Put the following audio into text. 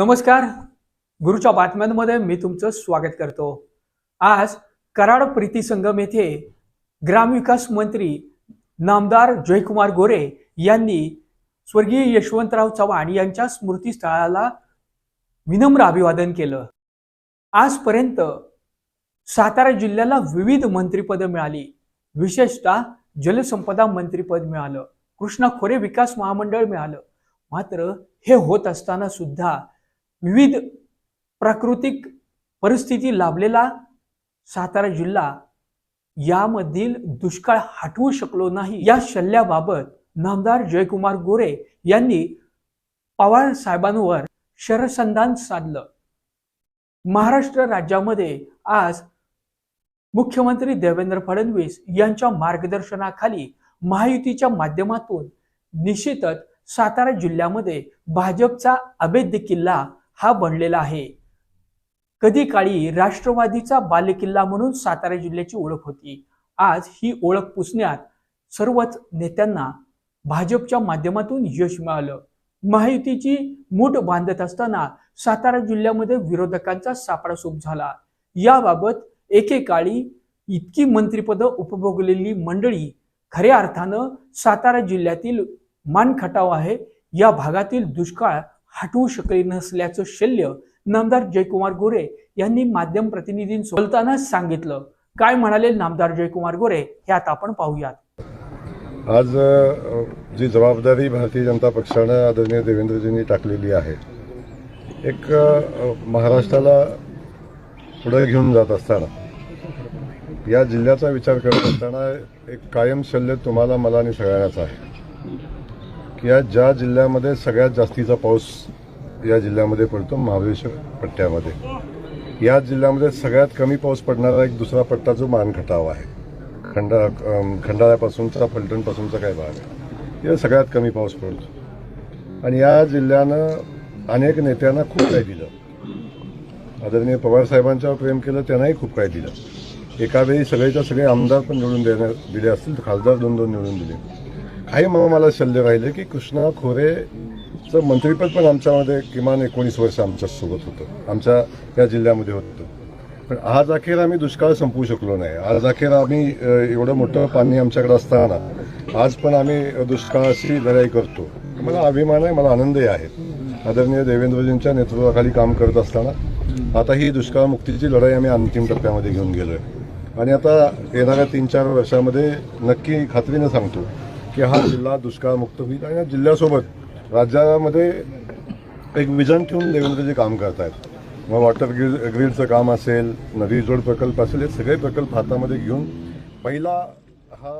नमस्कार. गुरुच्या बातम्यांमध्ये मी तुमचं स्वागत करतो. आज कराड प्रीती संगम येथे ग्रामविकास मंत्री नामदार जयकुमार गोरे यांनी स्वर्गीय यशवंतराव चव्हाण यांच्या स्मृतीस्थळाला विनम्र अभिवादन केलं. आजपर्यंत सातारा जिल्ह्याला विविध मंत्रिपदं मिळाली. विशेषतः जलसंपदा मंत्रिपद मिळालं. कृष्णा खोरे विकास महामंडळ मिळालं. मात्र हे होत असताना सुद्धा विविध प्राकृतिक परिस्थिती लाभलेला सातारा जिल्हा यामधील दुष्काळ हटवू शकलो नाही. या शल्ल्याबाबत नामदार जयकुमार गोरे यांनी पवार साहेबांवर शरसंधान साधलं. महाराष्ट्र राज्यामध्ये आज मुख्यमंत्री देवेंद्र फडणवीस यांच्या मार्गदर्शनाखाली महायुतीच्या माध्यमातून निश्चितच सातारा जिल्ह्यामध्ये भाजपचा अभेद्य किल्ला हा बनलेला आहे. कधी काळी राष्ट्रवादीचा बालेकिल्ला म्हणून सातारा जिल्ह्याची ओळख होती. आज ही ओळख पुसण्यात सर्वच नेत्यांना भाजपच्या माध्यमातून यश मिळालं. महायुतीची मूठ बांधत असताना सातारा जिल्ह्यामध्ये विरोधकांचा सापडा सोप झाला. याबाबत एकेकाळी इतकी मंत्रिपदं उपभोगलेली मंडळी खऱ्या अर्थानं सातारा जिल्ह्यातील मानखटाव आहे. या भागातील दुष्काळ हटवू शकले नसल्याचं शल्य नामदार जयकुमार गोरे यांनी माध्यम प्रतिनिधींसोबत बोलताना सांगितलं. काय म्हणाले नामदार जयकुमार गोरे हे आता आपण पाहूयात. आज जी जबाबदारी भारतीय जनता पक्षानं आदरणीय देवेंद्रजींनी टाकलेली आहे एक महाराष्ट्राला पुढे घेऊन जात असताना या जिल्ह्याचा विचार करत असताना एक कायम शल्य तुम्हाला मला आणि सगळ्यांनाच आहे. की या ज्या जिल्ह्यामध्ये सगळ्यात जास्तीचा पाऊस या जिल्ह्यामध्ये पडतो महाबळेश्वर पट्ट्यामध्ये. या जिल्ह्यामध्ये सगळ्यात कमी पाऊस पडणारा एक दुसरा पट्टा जो मानखटाव आहे. खंड खंडाळ्यापासूनचा फलटणपासूनचा काय भाग आहे. या सगळ्यात कमी पाऊस पडतो. आणि या जिल्ह्यानं अनेक नेत्यांना खूप काही दिलं. आदरणीय पवार साहेबांच्यावर प्रेम केलं त्यांनाही खूप काही दिलं. एका वेळी सगळेच्या सगळे आमदार पण निवडून देण्यात दिले असतील खासदार दोन दोन निवडून दिले. काही मग मला शल्य राहिले की कृष्णा खोरेचं मंत्रिपद पण आमच्यामध्ये किमान एकोणीस वर्ष आमच्यासोबत होतं. आमच्या या जिल्ह्यामध्ये होतं. पण आज अखेर आम्ही दुष्काळ संपवू शकलो नाही. आज अखेर आम्ही एवढं मोठं पाणी आमच्याकडे असताना आज पण आम्ही दुष्काळाशी लढाई करतो. मला अभिमान आहे मला आनंदही आहे. आदरणीय देवेंद्रजींच्या नेतृत्वाखाली काम करत असताना आता ही दुष्काळमुक्तीची लढाई आम्ही अंतिम टप्प्यामध्ये घेऊन गेलो आहे आणि आता येणाऱ्या तीन चार वर्षामध्ये नक्की खात्रीनं सांगतो की हा जिल्हा दुष्काळमुक्त होईल आणि या जिल्ह्यासोबत राज्यामध्ये एक विजन ठेवून देवेंद्रजी काम करतायत. मग वॉटर ग्रीड ग्रीडचं काम असेल नदी जोड प्रकल्प असेल हे सगळे प्रकल्प हातामध्ये घेऊन पहिला हा